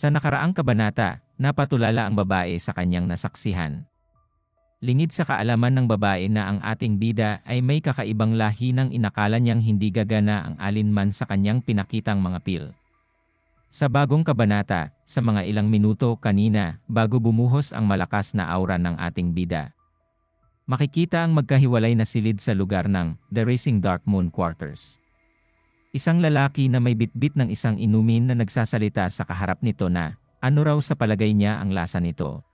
Sa nakaraang kabanata, napatulala ang babae sa kanyang nasaksihan. Lingid sa kaalaman ng babae na ang ating bida ay may kakaibang lahi ng inakala niyang hindi gagana ang alinman sa kanyang pinakitang mga pil. Sa bagong kabanata, sa mga ilang minuto kanina, bago bumuhos ang malakas na aura ng ating bida. Makikita ang magkahiwalay na silid sa lugar ng The Racing Dark Moon Quarters. Isang lalaki na may bitbit ng isang inumin na nagsasalita sa kaharap nito na, ano raw sa palagay niya ang lasa nito.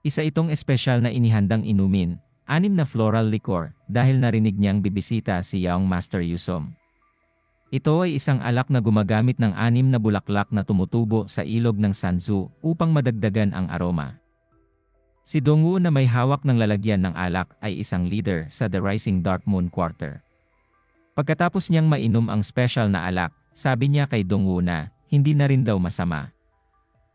Isa itong espesyal na inihandang inumin, anim na floral liquor, dahil narinig niyang bibisita si Young Master Yusom. Ito ay isang alak na gumagamit ng anim na bulaklak na tumutubo sa ilog ng Sanzu upang madagdagan ang aroma. Si Dongwu na may hawak ng lalagyan ng alak ay isang leader sa The Rising Dark Moon Quarter. Pagkatapos niyang mainom ang special na alak, sabi niya kay Dongwu na hindi na rin daw masama.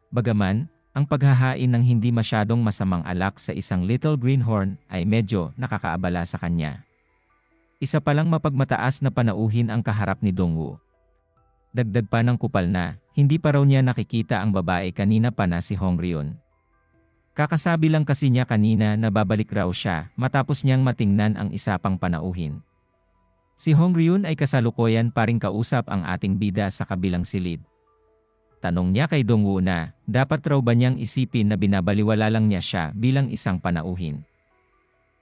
Bagaman, ang paghahain ng hindi masyadong masamang alak sa isang little greenhorn ay medyo nakakaabala sa kanya. Isa palang mapagmataas na panauhin ang kaharap ni Dongwu. Dagdag pa ng kupal na, hindi pa raw niya nakikita ang babae kanina pa na si Hong Ryun. Kakasabi lang kasi niya kanina na babalik raw siya matapos niyang matingnan ang isa pang panauhin. Si Hong Ryun ay kasalukuyan paring kausap ang ating bida sa kabilang silid. Tanong niya kay Dongwu na, dapat raw ba niyang isipin na binabaliwala lang niya siya bilang isang panauhin.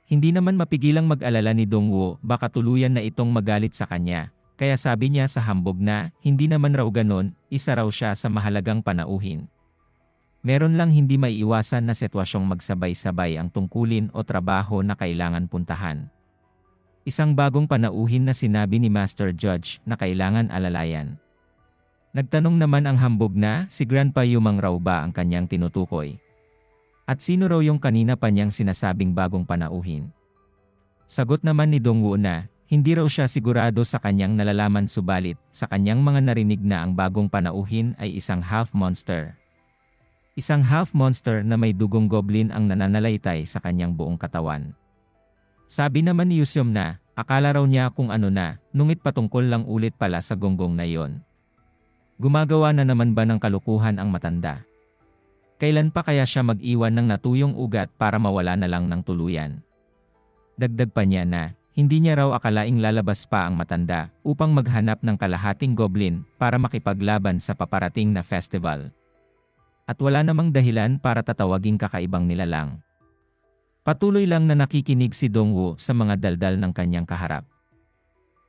Hindi naman mapigilang mag-alala ni Dongwu baka tuluyan na itong magalit sa kanya, kaya sabi niya sa hambog na hindi naman raw ganon, isa raw siya sa mahalagang panauhin. Meron lang hindi maiiwasan na sitwasyong magsabay-sabay ang tungkulin o trabaho na kailangan puntahan. Isang bagong panauhin na sinabi ni Master Judge na kailangan alalayan. Nagtanong naman ang hambog na si Grandpa Yumang raw ba ang kanyang tinutukoy. At sino raw yung kanina pa niyang sinasabing bagong panauhin. Sagot naman ni Dongwu na, hindi raw siya sigurado sa kanyang nalalaman subalit sa kanyang mga narinig na ang bagong panauhin ay isang half monster. Isang half monster na may dugong goblin ang nananalaytay sa kanyang buong katawan. Sabi naman ni Yusyom na, akala raw niya kung ano na, nungit patungkol lang ulit pala sa gonggong na yon. Gumagawa na naman ba ng kalukuhan ang matanda? Kailan pa kaya siya mag-iwan ng natuyong ugat para mawala na lang ng tuluyan? Dagdag pa niya na, hindi niya raw akalaing lalabas pa ang matanda upang maghanap ng kalahating goblin para makipaglaban sa paparating na festival. At wala namang dahilan para tatawaging kakaibang nilalang. Patuloy lang na nakikinig si Dongwu sa mga daldal ng kanyang kaharap.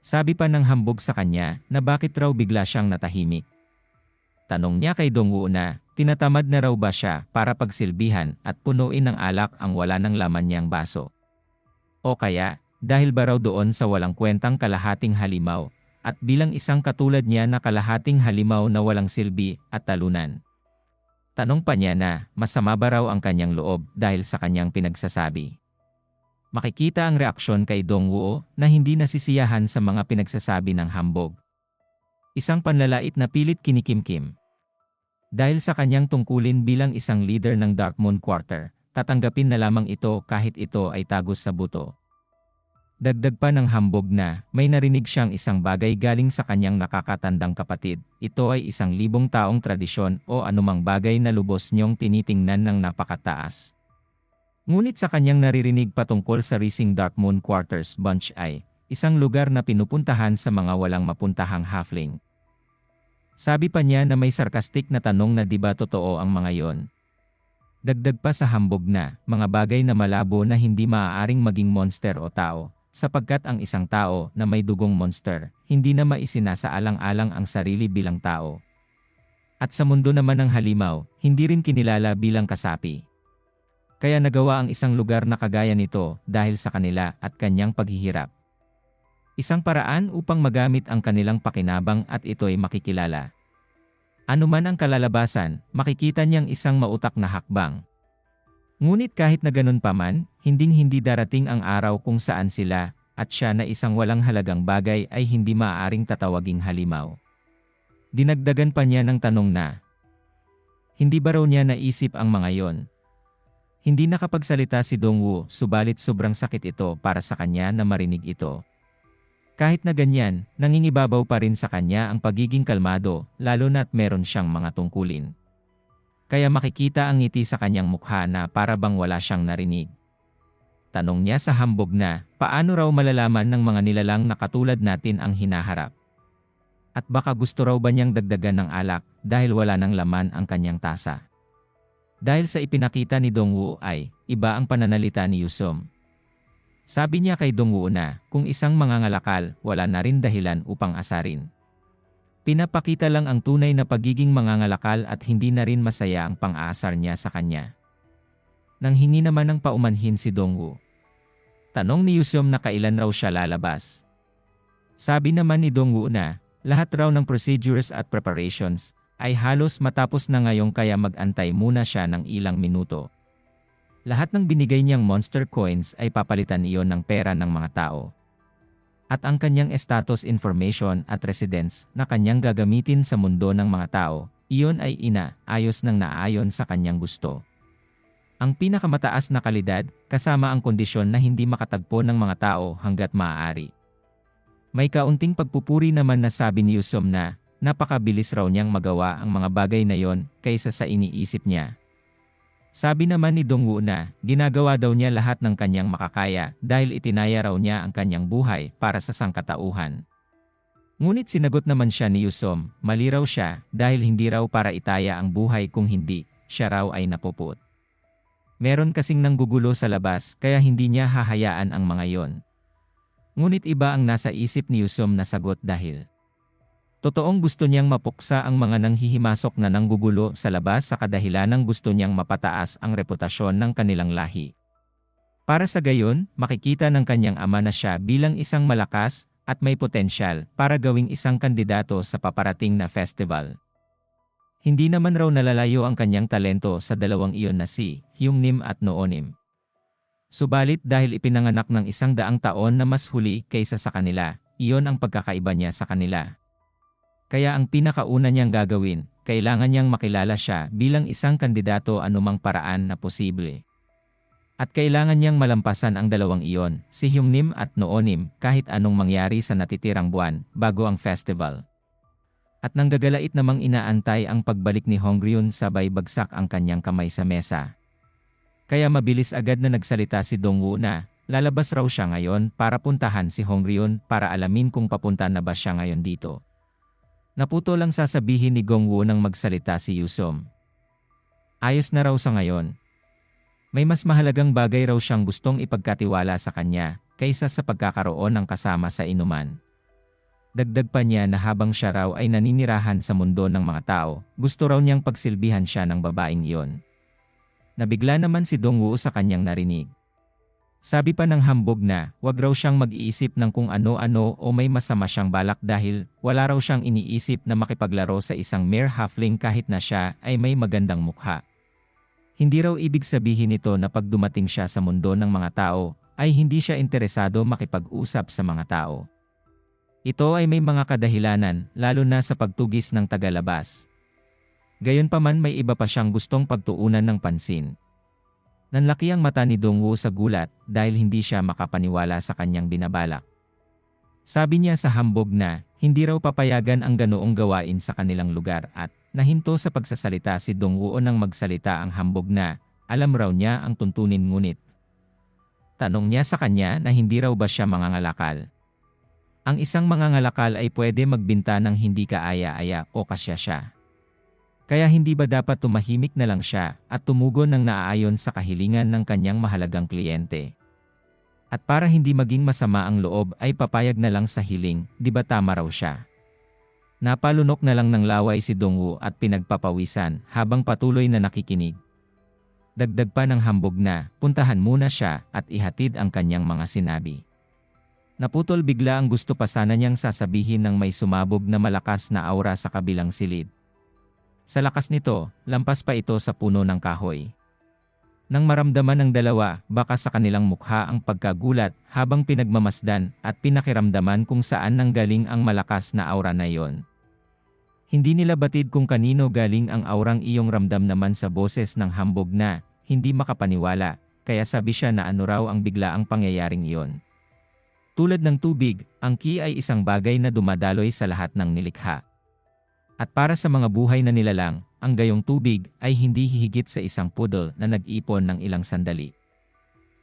Sabi pa ng hambog sa kanya na bakit raw bigla siyang natahimik. Tanong niya kay Dongwu na, tinatamad na raw ba siya para pagsilbihan at punuin ng alak ang wala ng laman niyang baso? O kaya, dahil ba raw doon sa walang kwentang kalahating halimaw, at bilang isang katulad niya na kalahating halimaw na walang silbi at talunan? Tanong pa niya na, masama ba raw ang kanyang loob dahil sa kanyang pinagsasabi? Makikita ang reaksyon kay Dongwoo na hindi nasisiyahan sa mga pinagsasabi ng hambog. Isang panlalait na pilit kinikimkim. Dahil sa kanyang tungkulin bilang isang leader ng Dark Moon Quarter, tatanggapin na lamang ito kahit ito ay tagos sa buto. Dagdag pa ng hambog na may narinig siyang isang bagay galing sa kanyang nakakatandang kapatid. Ito ay isang libong taong tradisyon o anumang bagay na lubos niyong tinitingnan ng napakataas. Ngunit sa kanyang naririnig patungkol sa Rising Dark Moon Quarters Bunch ay isang lugar na pinupuntahan sa mga walang mapuntahang halfling. Sabi pa niya na may sarkastik na tanong na di ba totoo ang mga yon. Dagdag pa sa hambog na, mga bagay na malabo na hindi maaaring maging monster o tao, sapagkat ang isang tao na may dugong monster, hindi na maisinasaalang-alang ang sarili bilang tao. At sa mundo naman ng halimaw, hindi rin kinilala bilang kasapi. Kaya nagawa ang isang lugar na kagaya nito dahil sa kanila at kanyang paghihirap. Isang paraan upang magamit ang kanilang pakinabang at ito'y makikilala. Ano man ang kalalabasan, makikita niyang isang mautak na hakbang. Ngunit kahit na ganun pa man, hinding-hindi darating ang araw kung saan sila, at siya na isang walang halagang bagay ay hindi maaaring tatawaging halimaw. Dinagdagan pa niya ng tanong na, Hindi ba raw niya naisip ang mga yon? Hindi nakapagsalita si Dongwu, subalit sobrang sakit ito para sa kanya na marinig ito. Kahit na ganyan, nangingibabaw pa rin sa kanya ang pagiging kalmado, lalo na't meron siyang mga tungkulin. Kaya makikita ang ngiti sa kanyang mukha na para bang wala siyang narinig. Tanong niya sa hambog na, paano raw malalaman ng mga nilalang na katulad natin ang hinaharap? At baka gusto raw ba niyang dagdagan ng alak dahil wala ng laman ang kanyang tasa? Dahil sa ipinakita ni Dongwu ay, iba ang pananalita ni Yusum. Sabi niya kay Dongwu na, kung isang mangangalakal, wala na rin dahilan upang asarin. Pinapakita lang ang tunay na pagiging mangangalakal at hindi na rin masaya ang pang-aasar niya sa kanya. Nang hingi naman ng paumanhin si Dongwu. Tanong ni Yusum na kailan raw siya lalabas. Sabi naman ni Dongwu na, lahat raw ng procedures at preparations ay halos matapos na ngayong kaya mag-antay muna siya ng ilang minuto. Lahat ng binigay niyang monster coins ay papalitan iyon ng pera ng mga tao. At ang kanyang status information at residence na kanyang gagamitin sa mundo ng mga tao, iyon ay ina, ayos ng naayon sa kanyang gusto. Ang pinakamataas na kalidad, kasama ang kondisyon na hindi makatagpo ng mga tao hanggat maaari. May kaunting pagpupuri naman na sabi ni Yusom na, napakabilis raw niyang magawa ang mga bagay na yon kaysa sa iniisip niya. Sabi naman ni Dongwu na, ginagawa daw niya lahat ng kanyang makakaya dahil itinaya raw niya ang kanyang buhay para sa sangkatauhan. Ngunit sinagot naman siya ni Yusom, mali raw siya dahil hindi raw para itaya ang buhay kung hindi, siya raw ay napuput. Meron kasing nanggugulo sa labas kaya hindi niya hahayaan ang mga yon. Ngunit iba ang nasa isip ni Yusom na sagot dahil Totoong gusto niyang mapuksa ang mga nanghihimasok na nanggugulo sa labas sa kadahilanang gusto niyang mapataas ang reputasyon ng kanilang lahi. Para sa gayon, makikita ng kanyang ama na siya bilang isang malakas at may potensyal para gawing isang kandidato sa paparating na festival. Hindi naman raw nalalayo ang kanyang talento sa dalawang iyon na si Hyungnim at Noonim. Subalit dahil ipinanganak ng isang daang taon na mas huli kaysa sa kanila, iyon ang pagkakaiba niya sa kanila. Kaya ang pinakauna niyang gagawin, kailangan niyang makilala siya bilang isang kandidato anumang paraan na posible. At kailangan niyang malampasan ang dalawang iyon, si Hyungnim at Noonim, kahit anong mangyari sa natitirang buwan, bago ang festival. At nanggagalait namang inaantay ang pagbalik ni Hongryun sabay bagsak ang kanyang kamay sa mesa. Kaya mabilis agad na nagsalita si Dongwoo na, lalabas raw siya ngayon para puntahan si Hongryun para alamin kung papunta na ba siya ngayon dito. Naputo lang sasabihin ni Gongwoo nang magsalita si Yusom. Ayos na raw sa ngayon. May mas mahalagang bagay raw siyang gustong ipagkatiwala sa kanya kaysa sa pagkakaroon ng kasama sa inuman. Dagdag pa niya na habang siya raw ay naninirahan sa mundo ng mga tao, gusto raw niyang pagsilbihan siya ng babaeng iyon. Nabigla naman si Dongwoo sa kanyang narinig. Sabi pa ng hambog na, wag raw siyang mag-iisip ng kung ano-ano o may masama siyang balak dahil wala raw siyang iniisip na makipaglaro sa isang mere halfling kahit na siya ay may magandang mukha. Hindi raw ibig sabihin nito na pag dumating siya sa mundo ng mga tao, ay hindi siya interesado makipag-usap sa mga tao. Ito ay may mga kadahilanan, lalo na sa pagtugis ng tagalabas. Gayunpaman may iba pa siyang gustong pagtuunan ng pansin. Nanlaki ang mata ni Dongwoo sa gulat dahil hindi siya makapaniwala sa kanyang binabalak. Sabi niya sa hambog na hindi raw papayagan ang ganoong gawain sa kanilang lugar at nahinto sa pagsasalita si Dongwoo nang magsalita ang hambog na alam raw niya ang tuntunin ngunit. Tanong niya sa kanya na hindi raw ba siya mangangalakal. Ang isang mangangalakal ay pwede magbinta ng hindi kaaya-aya o kasya siya. Kaya hindi ba dapat tumahimik na lang siya at tumugon ng naaayon sa kahilingan ng kanyang mahalagang kliyente? At para hindi maging masama ang loob ay papayag na lang sa hiling, di ba tama raw siya? Napalunok na lang ng laway si Dongwu at pinagpapawisan habang patuloy na nakikinig. Dagdag pa ng hambog na, puntahan muna siya at ihatid ang kanyang mga sinabi. Naputol bigla ang gusto pa sana niyang sasabihin ng may sumabog na malakas na aura sa kabilang silid. Sa lakas nito, lampas pa ito sa puno ng kahoy. Nang maramdaman ng dalawa, baka sa kanilang mukha ang pagkagulat habang pinagmamasdan at pinakiramdaman kung saan nanggaling ang malakas na aura na iyon. Hindi nila batid kung kanino galing ang aurang iyong ramdam naman sa boses ng hambog na, hindi makapaniwala, kaya sabi siya na ano raw ang biglaang pangyayaring iyon. Tulad ng tubig, ang ki ay isang bagay na dumadaloy sa lahat ng nilikha. At para sa mga buhay na nilalang, ang gayong tubig ay hindi hihigit sa isang poodle na nag-ipon ng ilang sandali.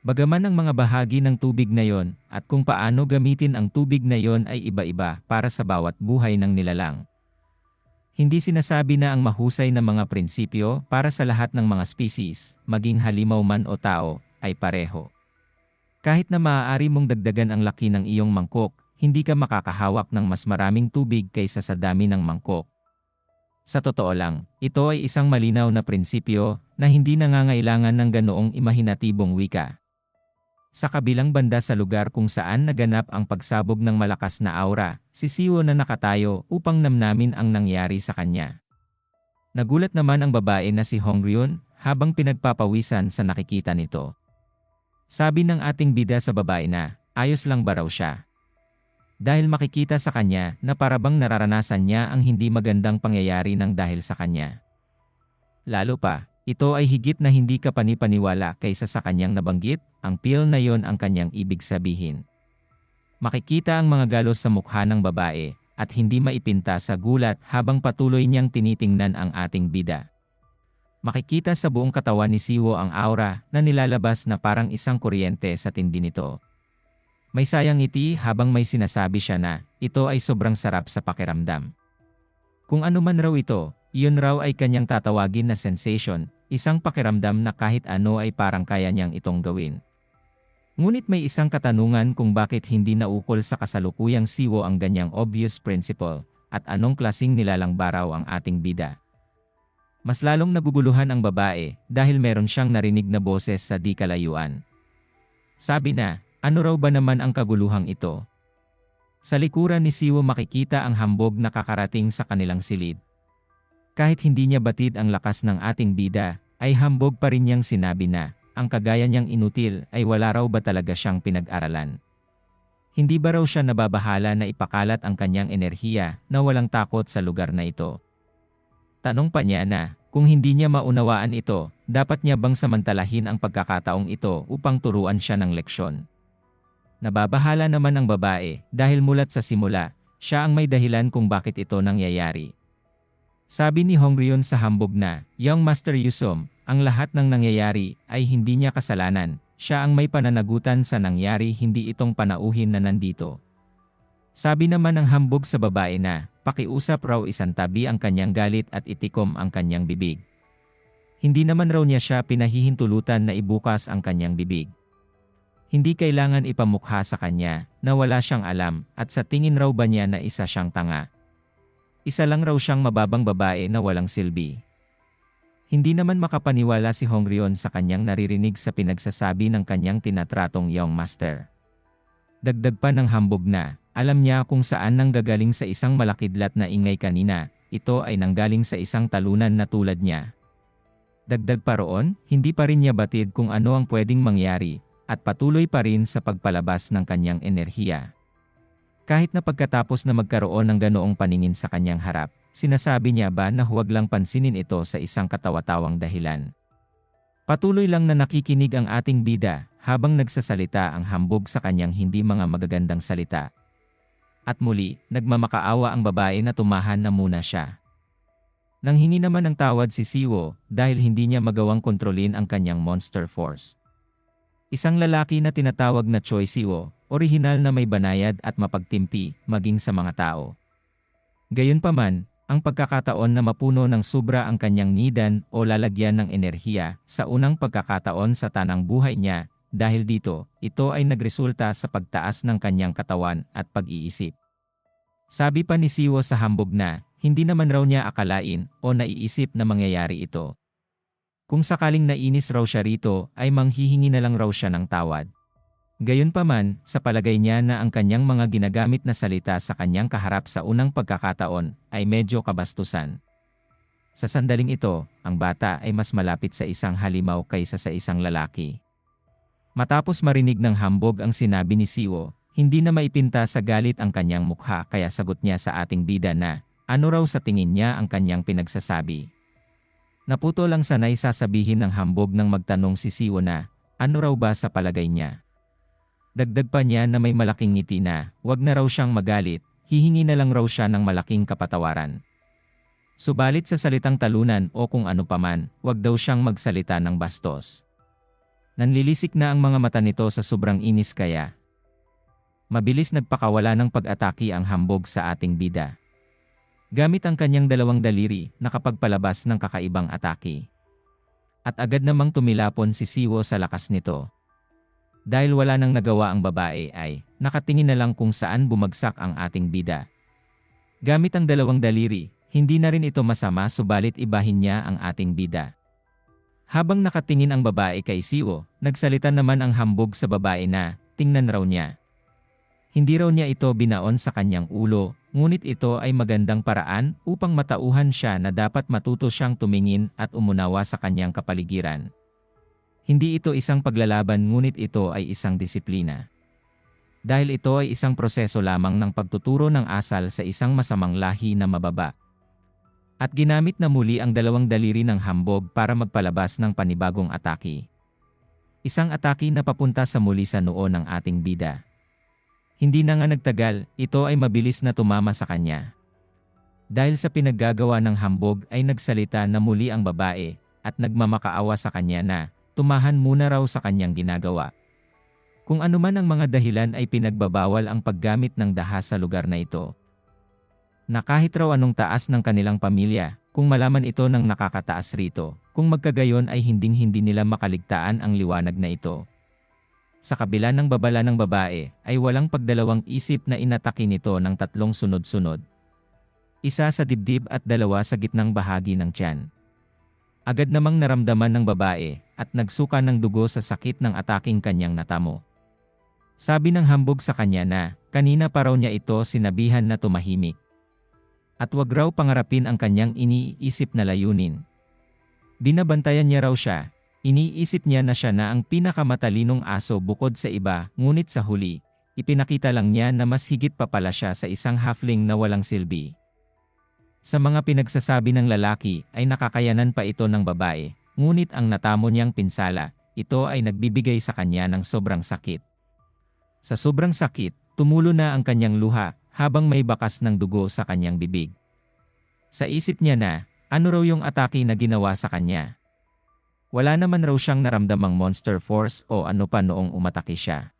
Bagaman ang mga bahagi ng tubig na yon at kung paano gamitin ang tubig na yon ay iba-iba para sa bawat buhay ng nilalang. Hindi sinasabi na ang mahusay na mga prinsipyo para sa lahat ng mga species, maging halimaw man o tao, ay pareho. Kahit na maaari mong dagdagan ang laki ng iyong mangkok, hindi ka makakahawak ng mas maraming tubig kaysa sa dami ng mangkok. Sa totoo lang, ito ay isang malinaw na prinsipyo na hindi nangangailangan ng ganoong imahinatibong wika. Sa kabilang banda sa lugar kung saan naganap ang pagsabog ng malakas na aura, si Siwo na nakatayo upang namnamin ang nangyari sa kanya. Nagulat naman ang babae na si Hongryun habang pinagpapawisan sa nakikita nito. Sabi ng ating bida sa babae na, ayos lang ba raw siya? Dahil makikita sa kanya na parabang nararanasan niya ang hindi magandang pangyayari ng dahil sa kanya. Lalo pa, ito ay higit na hindi ka panipaniwala kaysa sa kanyang nabanggit, ang pill na yon ang kanyang ibig sabihin. Makikita ang mga galos sa mukha ng babae, at hindi maipinta sa gulat habang patuloy niyang tinitingnan ang ating bida. Makikita sa buong katawan ni Siwo ang aura na nilalabas na parang isang kuryente sa tindi nito. May sayang ngiti habang may sinasabi siya na, ito ay sobrang sarap sa pakiramdam. Kung ano man raw ito, iyon raw ay kanyang tatawagin na sensation, isang pakiramdam na kahit ano ay parang kaya niyang itong gawin. Ngunit may isang katanungan kung bakit hindi naukol sa kasalukuyang siwo ang ganyang obvious principle, at anong klasing nilalang baraw ang ating bida. Mas lalong naguguluhan ang babae dahil meron siyang narinig na boses sa di kalayuan. Sabi na, ano raw ba naman ang kaguluhang ito? Sa likuran ni Siwo makikita ang hambog na kakarating sa kanilang silid. Kahit hindi niya batid ang lakas ng ating bida, ay hambog pa rin niyang sinabi na, ang kagaya niyang inutil ay wala raw ba talaga siyang pinag-aralan. Hindi ba raw siya nababahala na ipakalat ang kanyang enerhiya na walang takot sa lugar na ito? Tanong pa niya na, kung hindi niya maunawaan ito, dapat niya bang samantalahin ang pagkakataong ito upang turuan siya ng leksyon? Nababahala naman ang babae dahil mulat sa simula, siya ang may dahilan kung bakit ito nangyayari. Sabi ni Hongryun sa hambog na, Young Master Yusom, ang lahat ng nangyayari ay hindi niya kasalanan, siya ang may pananagutan sa nangyari hindi itong panauhin na nandito. Sabi naman ng hambog sa babae na, pakiusap raw isang tabi ang kanyang galit at itikom ang kanyang bibig. Hindi naman raw niya siya pinahihintulutan na ibukas ang kanyang bibig. Hindi kailangan ipamukha sa kanya na wala siyang alam at sa tingin raw ba niya na isa siyang tanga. Isa lang raw siyang mababang babae na walang silbi. Hindi naman makapaniwala si Hongrion sa kanyang naririnig sa pinagsasabi ng kanyang tinatratong young master. Dagdag pa ng hambog na, alam niya kung saan nang gagaling sa isang malakidlat na ingay kanina, ito ay nanggaling sa isang talunan na tulad niya. Dagdag pa roon, hindi pa rin niya batid kung ano ang pwedeng mangyari, at patuloy pa rin sa pagpalabas ng kanyang enerhiya. Kahit na pagkatapos na magkaroon ng ganoong paningin sa kanyang harap, sinasabi niya ba na huwag lang pansinin ito sa isang katawa-tawang dahilan. Patuloy lang na nakikinig ang ating bida habang nagsasalita ang hambog sa kanyang hindi mga magagandang salita. At muli, nagmamakaawa ang babae na tumahan na muna siya. Nanghingi naman ng tawad si Siwo dahil hindi niya magawang kontrolin ang kanyang monster force. Isang lalaki na tinatawag na Choi Siwo orihinal na may banayad at mapagtimpi, maging sa mga tao. Gayunpaman, ang pagkakataon na mapuno ng sobra ang kanyang nidan o lalagyan ng enerhiya sa unang pagkakataon sa tanang buhay niya, dahil dito, ito ay nagresulta sa pagtaas ng kanyang katawan at pag-iisip. Sabi pa ni Siwo sa hambog na, hindi naman raw niya akalain o naiisip na mangyayari ito. Kung sakaling nainis raw siya rito, ay manghihingi na lang raw siya ng tawad. Gayunpaman, sa palagay niya na ang kanyang mga ginagamit na salita sa kanyang kaharap sa unang pagkakataon ay medyo kabastusan. Sa sandaling ito, ang bata ay mas malapit sa isang halimaw kaysa sa isang lalaki. Matapos marinig ng hambog ang sinabi ni Siwo, hindi na maipinta sa galit ang kanyang mukha kaya sagot niya sa ating bida na, ano raw sa tingin niya ang kanyang pinagsasabi. Naputo lang sanay sasabihin ng hambog nang magtanong si Siwo na, ano raw ba sa palagay niya. Dagdag pa niya na may malaking ngiti na, wag na raw siyang magalit, hihingi na lang raw siya ng malaking kapatawaran. Subalit sa salitang talunan o kung ano paman, wag daw siyang magsalita ng bastos. Nanlilisik na ang mga mata nito sa sobrang inis kaya. Mabilis nagpakawala ng pag-atake ang hambog sa ating bida. Gamit ang kanyang dalawang daliri, nakapagpalabas ng kakaibang atake. At agad namang tumilapon si Siwo sa lakas nito. Dahil wala nang nagawa ang babae ay, nakatingin na lang kung saan bumagsak ang ating bida. Gamit ang dalawang daliri, hindi na rin ito masama subalit ibahin niya ang ating bida. Habang nakatingin ang babae kay Siwo, nagsalita naman ang hambog sa babae na, tingnan raw niya. Hindi raw niya ito binaon sa kanyang ulo, ngunit ito ay magandang paraan upang matauhan siya na dapat matuto siyang tumingin at umunawa sa kanyang kapaligiran. Hindi ito isang paglalaban ngunit ito ay isang disiplina. Dahil ito ay isang proseso lamang ng pagtuturo ng asal sa isang masamang lahi na mababa. At ginamit na muli ang dalawang daliri ng hambog para magpalabas ng panibagong atake. Isang atake na papunta sa muli sa noo ng ating bida. Hindi na nga nagtagal, ito ay mabilis na tumama sa kanya. Dahil sa pinaggagawa ng hambog ay nagsalita na muli ang babae at nagmamakaawa sa kanya na tumahan muna raw sa kanyang ginagawa. Kung anuman ang mga dahilan ay pinagbabawal ang paggamit ng daha sa lugar na ito na kahit raw anong taas ng kanilang pamilya, kung malaman ito ng nakakataas rito, kung magkagayon ay hinding-hindi nila makaligtaan ang liwanag na ito. Sa kabila ng babala ng babae, ay walang pagdalawang isip na inatake nito ng tatlong sunod-sunod. Isa sa dibdib at dalawa sa gitnang bahagi ng tiyan. Agad namang naramdaman ng babae at nagsuka ng dugo sa sakit ng ataking kanyang natamo. Sabi ng hambog sa kanya na, kanina pa raw niya ito sinabihan na tumahimik at wag raw pangarapin ang kanyang iniisip na layunin. Binabantayan niya raw siya, iniisip niya na siya na ang pinakamatalinong aso bukod sa iba, ngunit sa huli, ipinakita lang niya na mas higit pa pala siya sa isang halfling na walang silbi. Sa mga pinagsasabi ng lalaki ay nakakayanan pa ito ng babae, ngunit ang natamo niyang pinsala, ito ay nagbibigay sa kanya ng sobrang sakit. Sa sobrang sakit, tumulo na ang kanyang luha, habang may bakas ng dugo sa kanyang bibig. Sa isip niya na, ano raw yung atake na ginawa sa kanya. Wala naman raw siyang naramdamang monster force o ano pa noong umatake siya.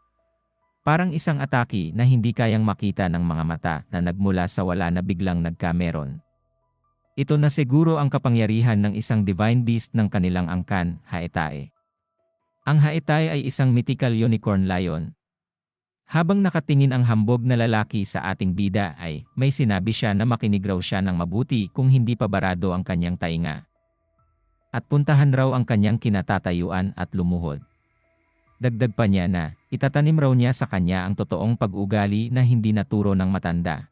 Parang isang atake na hindi kayang makita ng mga mata na nagmula sa wala na biglang nagkameron. Ito na siguro ang kapangyarihan ng isang divine beast ng kanilang angkan, Haetae. Ang Haetae ay isang mythical unicorn lion, habang nakatingin ang hambog na lalaki sa ating bida ay may sinabi siya na makinig raw siya ng mabuti kung hindi pa barado ang kanyang tainga. At puntahan raw ang kanyang kinatatayuan at lumuhod. Dagdag pa niya na itatanim raw niya sa kanya ang totoong pag-ugali na hindi naturo ng matanda.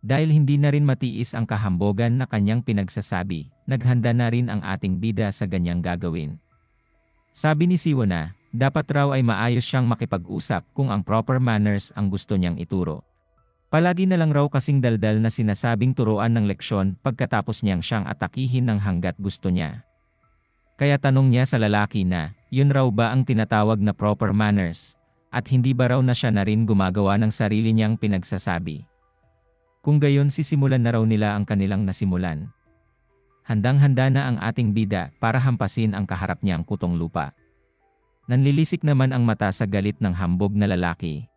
Dahil hindi na rin matiis ang kahambogan na kanyang pinagsasabi, naghanda na rin ang ating bida sa ganyang gagawin. Sabi ni Siwa na, dapat raw ay maayos siyang makipag-usap kung ang proper manners ang gusto niyang ituro. Palagi na lang raw kasing daldal na sinasabing turuan ng leksyon pagkatapos niyang siyang atakihin ng hanggat gusto niya. Kaya tanong niya sa lalaki na, yun raw ba ang tinatawag na proper manners, at hindi ba raw na siya na rin gumagawa ng sarili niyang pinagsasabi. Kung gayon sisimulan na raw nila ang kanilang nasimulan. Handang-handa na ang ating bida para hampasin ang kaharap niyang kutong lupa. Nanlilisik naman ang mata sa galit ng hambog na lalaki.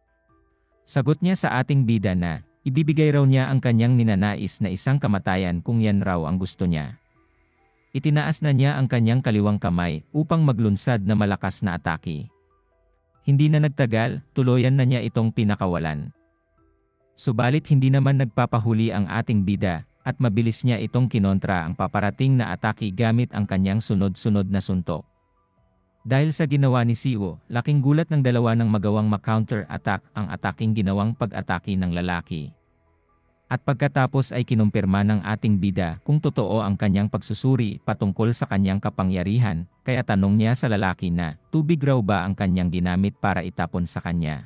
Sagot niya sa ating bida na, ibibigay raw niya ang kanyang ninanais na isang kamatayan kung yan raw ang gusto niya. Itinaas na niya ang kanyang kaliwang kamay upang maglunsad na malakas na atake. Hindi na nagtagal, tuluyan na niya itong pinakawalan. Subalit hindi naman nagpapahuli ang ating bida, at mabilis niya itong kinontra ang paparating na atake gamit ang kanyang sunod-sunod na suntok. Dahil sa ginawa ni Siwo, laking gulat ng dalawa ng magawang ma-counter-attack ang ataking ginawang pag-atake ng lalaki. At pagkatapos ay kinumpirma ng ating bida kung totoo ang kanyang pagsusuri patungkol sa kanyang kapangyarihan, kaya tanong niya sa lalaki na, tubig raw ba ang kanyang ginamit para itapon sa kanya?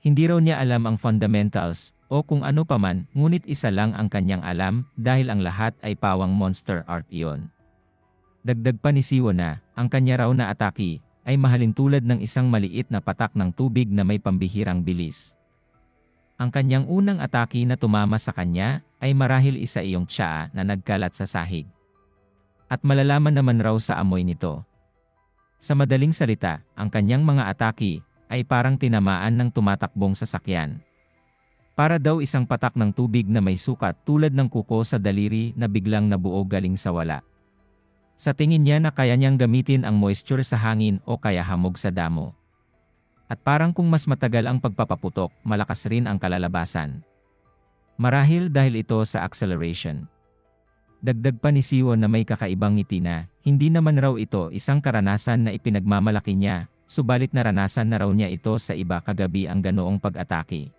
Hindi raw niya alam ang fundamentals, o kung ano paman, ngunit isa lang ang kanyang alam dahil ang lahat ay pawang monster art iyon. Dagdag pa ni Siwo na, ang kanya raw na atake, ay mahalin tulad ng isang maliit na patak ng tubig na may pambihirang bilis. Ang kanyang unang atake na tumama sa kanya ay marahil isa iyong tsaa na nagkalat sa sahig. At malalaman naman raw sa amoy nito. Sa madaling salita, ang kanyang mga atake ay parang tinamaan ng tumatakbong sasakyan. Para daw isang patak ng tubig na may sukat tulad ng kuko sa daliri na biglang nabuo galing sa wala. Sa tingin niya na kaya niyang gamitin ang moisture sa hangin o kaya hamog sa damo. At parang kung mas matagal ang pagpapaputok, malakas rin ang kalalabasan. Marahil dahil ito sa acceleration. Dagdag pa ni Siwo na may kakaibang ngiti na, hindi naman raw ito isang karanasan na ipinagmamalaki niya, subalit naranasan na raw niya ito sa iba kagabi ang ganoong pag-atake.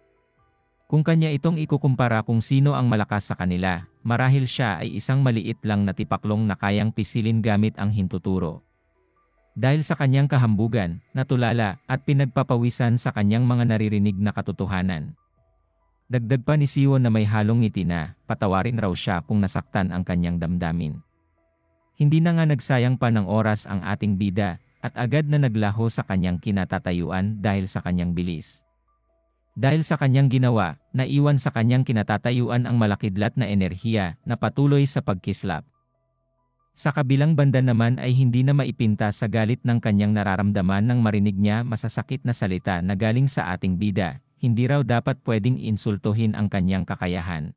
Kung kanya itong ikukumpara kung sino ang malakas sa kanila, marahil siya ay isang maliit lang na tipaklong na kayang pisilin gamit ang hintuturo. Dahil sa kanyang kahambugan, natulala at pinagpapawisan sa kanyang mga naririnig na katotohanan. Dagdag pa ni Siwo na may halong ngiti na, patawarin raw siya kung nasaktan ang kanyang damdamin. Hindi na nga nagsayang pa ng oras ang ating bida, at agad na naglaho sa kanyang kinatatayuan dahil sa kanyang bilis. Dahil sa kanyang ginawa, naiwan sa kanyang kinatatayuan ang malakidlat na enerhiya na patuloy sa pagkislap. Sa kabilang banda naman ay hindi na maipinta sa galit ng kanyang nararamdaman nang marinig niya masasakit na salita na galing sa ating bida, hindi raw dapat pwedeng insultuhin ang kanyang kakayahan.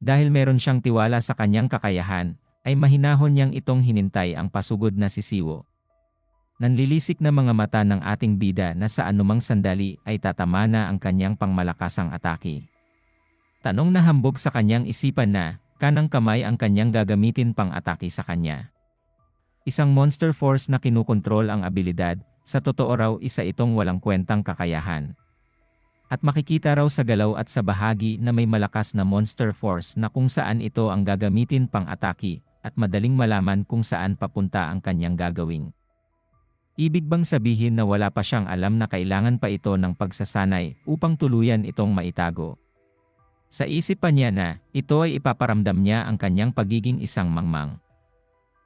Dahil meron siyang tiwala sa kanyang kakayahan, ay mahinahon niyang itong hinintay ang pasugod na sisiwo. Nanlilisik na mga mata ng ating bida na sa anumang sandali ay tatama na ang kanyang pangmalakasang atake. Tanong na hambog sa kanyang isipan na, kanang kamay ang kanyang gagamitin pang atake sa kanya. Isang monster force na kinukontrol ang abilidad, sa totoo raw isa itong walang kwentang kakayahan. At makikita raw sa galaw at sa bahagi na may malakas na monster force na kung saan ito ang gagamitin pang atake at madaling malaman kung saan papunta ang kanyang gagawing. Ibig bang sabihin na wala pa siyang alam na kailangan pa ito ng pagsasanay upang tuluyan itong maitago? Sa isip pa niya na, ito ay ipaparamdam niya ang kanyang pagiging isang mangmang.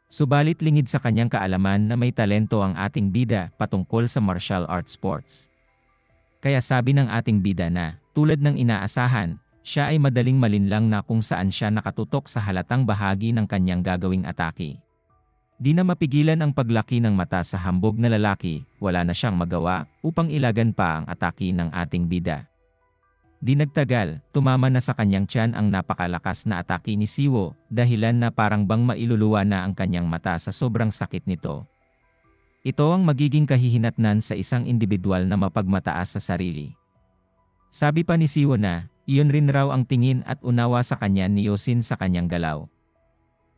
Subalit lingid sa kanyang kaalaman na may talento ang ating bida patungkol sa martial arts sports. Kaya sabi ng ating bida na, tulad ng inaasahan, siya ay madaling malinlang na kung saan siya nakatutok sa halatang bahagi ng kanyang gagawing atake. Di na mapigilan ang paglaki ng mata sa hambog na lalaki, wala na siyang magawa upang ilagan pa ang atake ng ating bida. Di nagtagal, tumama na sa kanyang tiyan ang napakalakas na atake ni Siwo, dahilan na parang bang mailuluwa na ang kanyang mata sa sobrang sakit nito. Ito ang magiging kahihinatnan sa isang individual na mapagmataas sa sarili. Sabi pa ni Siwo na, iyon rin raw ang tingin at unawa sa kanya ni Yosin sa kanyang galaw.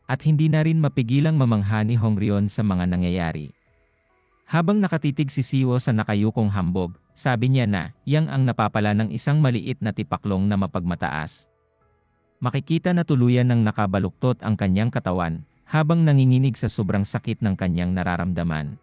At hindi na rin mapigilang mamangha ni Hongrion sa mga nangyayari. Habang nakatitig si Siwo sa nakayukong hambog, sabi niya na, yang ang napapala ng isang maliit na tipaklong na mapagmataas. Makikita na tuluyan ng nakabaluktot ang kanyang katawan, habang nanginginig sa sobrang sakit ng kanyang nararamdaman.